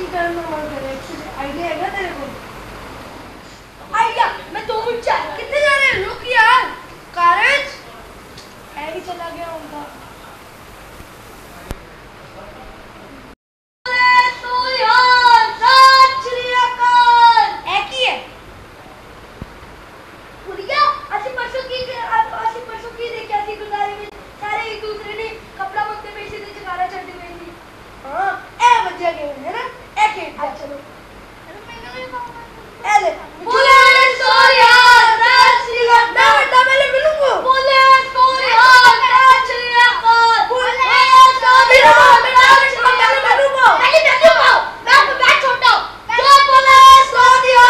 ਕੀ ਕਰਨ ਦਾ ਮਨ ਕਰੇ ਆਈਡੀਆ ਹੈਗਾ ਤੇਰੇ ਕੋਲ? ਆਈਡੀਆ ਮੈਂ ਦੋ ਮਿੰਟ ਚ ਕਿੱਥੇ ਜਾ ਰਹੇ ਹੋ? ਰੁਕ ਯਾਰ ਕਾਰਜ ਐ ਹੀ ਚਲਾ ਗਿਆ ਹੁੰਦਾ ਇਹ ਕੀ ਹੈ ਪੁਰੀਆ ਅਸੀਂ ਪਰਸੋਂ ਕੀ ਅਸੀਂ ਪਰਸੋਂ ਕੀ ਦੇਖਿਆ ਸੀ ਗੁਰਦਾਰੇ ਵਿੱਚ ਸਾਰੇ ਇੱਕ ਦੂਸਰੇ ਨੇ ਕਪੜਾ ਬੰਨਦੇ ਪਏ ਸੀ ਤੇ ਜਗਾਰਾ ਚੜਦੇ ਪਏ ਸੀ ਹਾਂ ਇਹ ਵਧੀਆ ਗੇਮ ਹੈ ਨਾ ਇਹ ਖੇਡ ਆ ਚਲੋ ਇਹ ਲੈ ਬੋਲੇ ਸੋਰੀਆ ਸ੍ਰੀ ਗੰਡਾ ਵੱਡਾ ਪਹਿਲੇ ਮਿਲੂੰਗਾ ਬੋਲੇ ਸੋਰੀਆ ਸ੍ਰੀ ਅਕਾਲ ਬੋਲੇ ਸੋਰੀਆ ਪਹਿਲੇ ਮਿਲੂੰਗਾ ਪਹਿਲੇ ਮਿਲੂੰਗਾ ਮੈਂ ਮੈਂ ਛੋਟਾ ਜੋ ਬੋਲੇ ਸੋਰੀਆ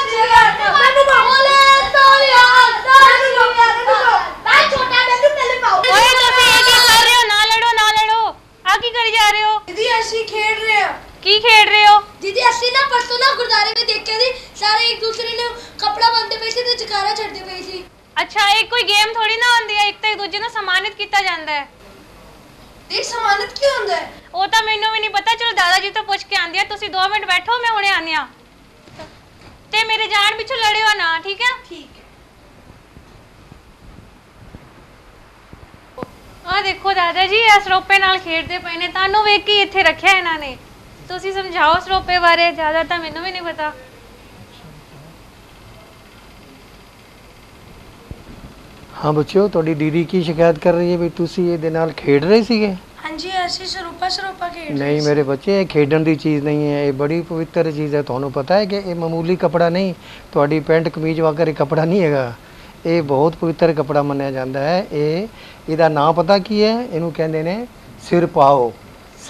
ਸ੍ਰੀ ਅਕਾਲ ਮਿਲੂੰਗਾ ਬੋਲੇ ਸੋਰੀਆ ਸ੍ਰੀ ਅਕਾਲ ਮੈਂ ਛੋਟਾ ਮੈਨੂੰ ਪਹਿਲੇ ਪਾਓ ਓਏ ਤੁਸੀਂ ਇਹ ਕੀ ਕਰ ਰਹੇ ਹੋ ਨਾ ਲੜੋ ਨਾ ਲੜੋ ਆ ਕੀ ਕਰੀ ਜਾ ਰਹੇ ਹੋ ਦੀਦੀ ਅਸੀਂ ਖੇਡ ਰਹੇ ਹਾਂ। ਕੀ ਖੇਡ ਰਹੇ ਹੋ? ਦੀਦੀ ਅਸੀਂ ਨਾ ਪਰਸੋਂ ਨਾ ਗੁਰਦਾਰੇ ਵਿੱਚ ਦੇਖਿਆ ਸੀ। ਸਾਰੇ ਇੱਕ ਦੂਸਰੇ ਨੂੰ ਕਪੜਾ ਬੰਨਦੇ ਪਏ ਸੀ ਤੇ ਜਕਾਰਾ ਛੱਡਦੇ ਪਏ ਸੀ। ਅੱਛਾ ਇਹ ਕੋਈ ਗੇਮ ਥੋੜੀ ਨਾ ਹੁੰਦੀ ਹੈ? ਇੱਕ ਤਾਂ ਇੱਕ ਦੂਜੇ ਨੂੰ ਸਨਮਾਨਿਤ ਕੀਤਾ ਜਾਂਦਾ ਹੈ। ਦੇਖ ਸਮਾਨਤ ਕੀ ਹੁੰਦਾ ਹੈ? ਉਹ ਤਾਂ ਮੈਨੂੰ ਵੀ ਨਹੀਂ ਪਤਾ। ਚਲੋ ਦਾਦਾ ਜੀ ਤੋਂ ਪੁੱਛ ਕੇ ਆਂਦੀ ਆ। ਤੁਸੀਂ 2 ਮਿੰਟ ਬੈਠੋ ਮੈਂ ਹੁਣੇ ਆਨੀ ਆ ਤੇ ਮੇਰੇ ਜਾਣ ਪਿੱਛੋਂ ਲੜਿਓ ਨਾ ਠੀਕ ਹੈ? ਠੀਕ ਹੈ ਆ ਦੇਖੋ ਦਾਦਾ ਜੀ ਇਹ ਸਰੋਪੇ ਨਾਲ ਖੇਡਦੇ ਪਏ ਨੇ ਤੁਹਾਨੂੰ ਵੇਖ ਕੇ ਹੀ ਇੱਥੇ ਰੱਖਿਆ ਇਹਨਾਂ ਨੇ। ਤੁਸੀਂ ਸਮਝਾਓ ਸਰੋਪੇ ਬਾਰੇ ਜ਼ਿਆਦਾ ਤਾਂ ਮੈਨੂੰ ਵੀ ਨਹੀਂ ਪਤਾ। ਹਾਂ ਬੱਚਿਓ ਤੁਹਾਡੀ ਦੀਦੀ ਕੀ ਸ਼ਿਕਾਇਤ ਕਰ ਰਹੀ ਹੈ ਵੀ ਤੁਸੀਂ ਇਹਦੇ ਨਾਲ ਖੇਡ ਰਹੇ ਸੀਗੇ? ਹਾਂਜੀ ਅਸੀਂ ਸਰੂਪਾ ਸਰੂਪਾ ਖੇਡ ਰਹੇ ਨਹੀਂ। ਮੇਰੇ ਬੱਚੇ ਇਹ ਖੇਡਣ ਦੀ ਚੀਜ਼ ਨਹੀਂ ਹੈ ਇਹ ਬੜੀ ਪਵਿੱਤਰ ਚੀਜ਼ ਹੈ। ਤੁਹਾਨੂੰ ਪਤਾ ਹੈ ਕਿ ਇਹ ਮਾਮੂਲੀ ਕਪੜਾ ਨਹੀਂ ਤੁਹਾਡੀ ਪੈਂਟ ਕਮੀਜ਼ ਵਗੈਰੇ ਕਪੜਾ ਨਹੀਂ ਹੈਗਾ। ਇਹ ਬਹੁਤ ਪਵਿੱਤਰ ਕਪੜਾ ਮੰਨਿਆ ਜਾਂਦਾ ਹੈ। ਇਹ, ਇਹਦਾ ਨਾਂ ਪਤਾ ਕੀ ਹੈ? ਇਹਨੂੰ ਕਹਿੰਦੇ ਨੇ ਸਿਰ ਪਾਓ।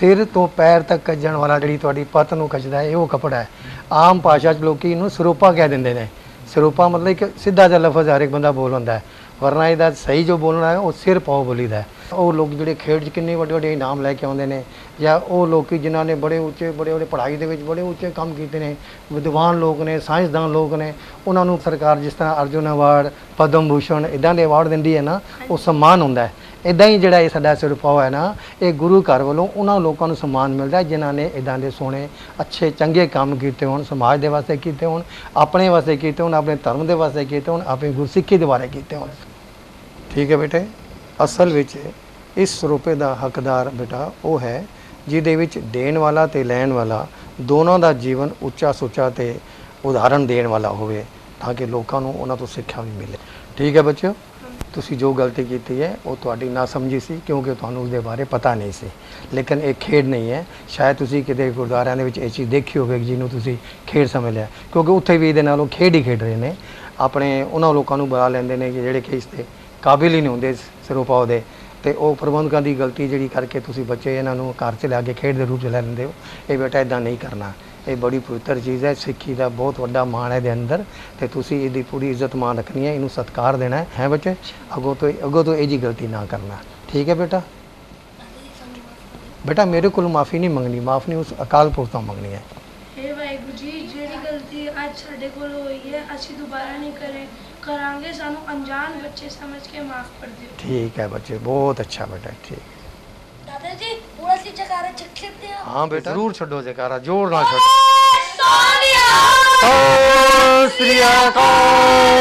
ਸਿਰ ਤੋਂ ਪੈਰ ਤੱਕ ਕੱਜਣ ਵਾਲਾ ਜਿਹੜੀ ਤੁਹਾਡੀ ਪੱਤ ਨੂੰ ਕੱਜਦਾ ਹੈ, ਇਹ ਉਹ ਕਪੜਾ ਹੈ। ਆਮ ਭਾਸ਼ਾ 'ਚ ਲੋਕੀ ਇਹਨੂੰ ਸਰੋਪਾ ਕਹਿ ਦਿੰਦੇ ਨੇ। ਸਰੋਪਾ ਮਤਲਬ ਇੱਕ ਸਿੱਧਾ ਜਿਹਾ ਲਫ਼ਜ਼ ਹਰ ਇੱਕ ਬੰਦਾ ਬੋਲ ਹੁੰਦਾ ਹੈ। ਵਰਨਾ ਇਹਦਾ ਸਹੀ ਜੋ ਬੋਲਣਾ ਹੈ, ਉਹ ਸਿਰ ਪਾਓ ਬੋਲੀਦਾ ਹੈ। ਉਹ ਲੋਕ ਜਿਹੜੇ ਖੇਡ 'ਚ ਕਿੰਨੇ ਵੱਡੇ ਵੱਡੇ ਇਨਾਮ ਲੈ ਕੇ ਆਉਂਦੇ ਨੇ ਜਾਂ ਉਹ ਲੋਕੀ ਜਿਨ੍ਹਾਂ ਨੇ ਬੜੇ ਉੱਚੇ ਬੜੇ ਬੜੇ ਪੜ੍ਹਾਈ ਦੇ ਵਿੱਚ ਬੜੇ ਉੱਚੇ ਕੰਮ ਕੀਤੇ ਨੇ ਵਿਦਵਾਨ ਲੋਕ ਨੇ ਸਾਇੰਸਦਾਨ ਲੋਕ ਨੇ ਉਹਨਾਂ ਨੂੰ ਸਰਕਾਰ ਜਿਸ ਤਰ੍ਹਾਂ ਅਰਜੁਨ ਅਵਾਰਡ ਪਦਮ ਭੂਸ਼ਣ ਇਦਾਂ ਦੇ ਅਵਾਰਡ ਦਿੰਦੀ ਹੈ ਨਾ ਉਹ ਸਨਮਾਨ ਹੁੰਦਾ ਹੈ। ਇਦਾਂ ਹੀ ਜਿਹੜਾ ਇਹ ਸਾਡਾ ਸਿਰਪਾਓ ਹੈ ਨਾ ਇਹ ਗੁਰੂ ਘਰ ਵੱਲੋਂ ਉਹਨਾਂ ਲੋਕਾਂ ਨੂੰ ਸਨਮਾਨ ਮਿਲਦਾ ਹੈ ਜਿਨ੍ਹਾਂ ਨੇ ਇਦਾਂ ਦੇ ਸੋਹਣੇ ਅੱਛੇ ਚੰਗੇ ਕੰਮ ਕੀਤੇ ਹੋਣ ਸਮਾਜ ਦੇ ਵਾਸਤੇ ਕੀਤੇ ਹੋਣ ਆਪਣੇ ਵਾਸਤੇ ਕੀਤੇ ਹੋਣ ਆਪਣੇ ਧਰਮ ਦੇ ਵਾਸਤੇ ਕੀਤੇ ਹੋਣ ਆਪਣੀ ਗੁਰਸਿੱਖੀ ਦੇ ਬਾਰੇ ਕੀਤੇ ਹੋਣ। ਠੀਕ ਹੈ ਬੇਟੇ। ਅਸਲ ਵਿੱਚ ਇਸ ਰੁਪਏ ਦਾ ਹੱਕਦਾਰ ਬੇਟਾ ਉਹ ਹੈ, ਜਿਹਦੇ ਵਿੱਚ ਦੇਣ ਵਾਲਾ ਤੇ ਲੈਣ ਵਾਲਾ ਦੋਨਾਂ ਦਾ ਜੀਵਨ ਉੱਚਾ ਸੁੱਚਾ ਤੇ ਉਦਾਹਰਣ ਦੇਣ ਵਾਲਾ ਹੋਵੇ ਤਾਂ ਕਿ ਲੋਕਾਂ ਨੂੰ ਉਹਨਾਂ ਤੋਂ ਸਿੱਖਿਆ ਵੀ ਮਿਲੇ। ਠੀਕ ਹੈ ਬੱਚਿਓ? ਤੁਸੀਂ ਜੋ ਗਲਤੀ ਕੀਤੀ ਹੈ, ਉਹ ਤੁਹਾਡੀ ਨਾ ਸਮਝੀ ਸੀ ਕਿਉਂਕਿ ਤੁਹਾਨੂੰ ਉਸਦੇ ਬਾਰੇ ਪਤਾ ਨਹੀਂ ਸੀ। ਲੇਕਿਨ ਇਹ ਖੇਡ ਨਹੀਂ ਹੈ। ਸ਼ਾਇਦ ਤੁਸੀਂ ਕਿਤੇ ਗੁਰਦੁਆਰਿਆਂ ਦੇ ਵਿੱਚ ਇਹ ਚੀਜ਼ ਦੇਖੀ ਹੋਵੇ ਜਿਹਨੂੰ ਤੁਸੀਂ ਖੇਡ ਸਮਝ ਲਿਆ। ਕਿਉਂਕਿ ਉੱਥੇ ਵੀ ਇਹਦੇ ਨਾਲੋਂ ਖੇਡ ਹੀ ਖੇਡ ਰਹੇ ਨੇ। ਆਪਣੇ ਉਹਨਾਂ ਲੋਕਾਂ ਨੂੰ ਬੁਲਾ ਲੈਂਦੇ ਨੇ ਕਿ ਜਿਹੜੇ ਕਿ ਇਸ ਤੇ ਕਾਬਿਲ ਹੀ ਨਹੀਂ ਹੁੰਦੇ ਸਰੂਪਾਓ ਦੇ। ਤੇ ਉਹ ਪ੍ਰਬੰਧਕਾਂ ਦੀ ਗਲਤੀ ਜਿਹੜੀ ਕਰਕੇ ਤੁਸੀਂ ਬੱਚੇ ਇਹਨਾਂ ਨੂੰ ਘਰ ਚ ਲਿਆ ਕੇ ਖੇਡ ਦੇ ਰੂਪ ਚ ਲੈ ਲੈਂਦੇ ਹੋ। ਇਹ ਬੇਟਾ ਇਦਾਂ ਨਹੀਂ ਕਰਨਾ। ਇਹ ਬੜੀ ਪਵਿੱਤਰ ਚੀਜ਼ ਹੈ। ਸਿੱਖੀ ਦਾ ਬਹੁਤ ਵੱਡਾ ਮਾਣ ਹੈ ਦੇ ਅੰਦਰ। ਤੇ ਤੁਸੀਂ ਇਹਦੀ ਪੂਰੀ ਇੱਜ਼ਤ ਮਾਣ ਰੱਖਣੀ ਹੈ। ਇਹਨੂੰ ਸਤਿਕਾਰ ਦੇਣਾ ਹੈ। ਹੈ ਬੱਚੇ? ਅੱਗੋਂ ਤੋਂ ਅੱਗੋਂ ਤੋਂ ਇਹ ਜੀ ਗਲਤੀ ਨਾ ਕਰਨਾ। ਠੀਕ ਹੈ ਬੇਟਾ? ਬੇਟਾ, ਮੇਰੇ ਕੋਲ ਮਾਫੀ ਨਹੀਂ ਮੰਗਣੀ। ਮਾਫ ਨਹੀਂ, ਉਸ ਅਕਾਲ ਪੁਰਖ ਤੋਂ ਮੰਗਣੀ ਹੈ। ਹੇ ਵਾਹਿਗੁਰੂ ਜੀ, ਜਿਹੜੀ ਗਲਤੀ ਅੱਜ ਸਾਡੇ ਕੋਲ ਹੋਈ ਹੈ, ਅਸੀਂ ਦੁਬਾਰਾ ਨਹੀਂ ਕਰੇ ਕਰਾਂਗੇ ਸਾਨੂੰ ਅਣਜਾਣ ਬੱਚੇ ਸਮਝ ਕੇ ਮਾਫ ਕਰ ਦਿਓ। ਠੀਕ ਹੈ ਬੱਚੇ ਬਹੁਤ ਅੱਛਾ ਬੇਟਾ ਠੀਕ ਦਾਦਾ ਜੀ ਹੁਣ ਅਸੀਂ ਜਕਾਰਾ ਚੱਕ ਸਕਦੇ ਹਾਂ। ਹਾਂ ਬੇਟਾ। ਜ਼ਰੂਰ ਛੱਡੋ ਜਕਾਰਾ ਜ਼ੋਰ ਨਾਲ ਛੱਡੋ। ਸੋਨੀਆ! ਸ੍ਰੀ ਅਕਾਲ।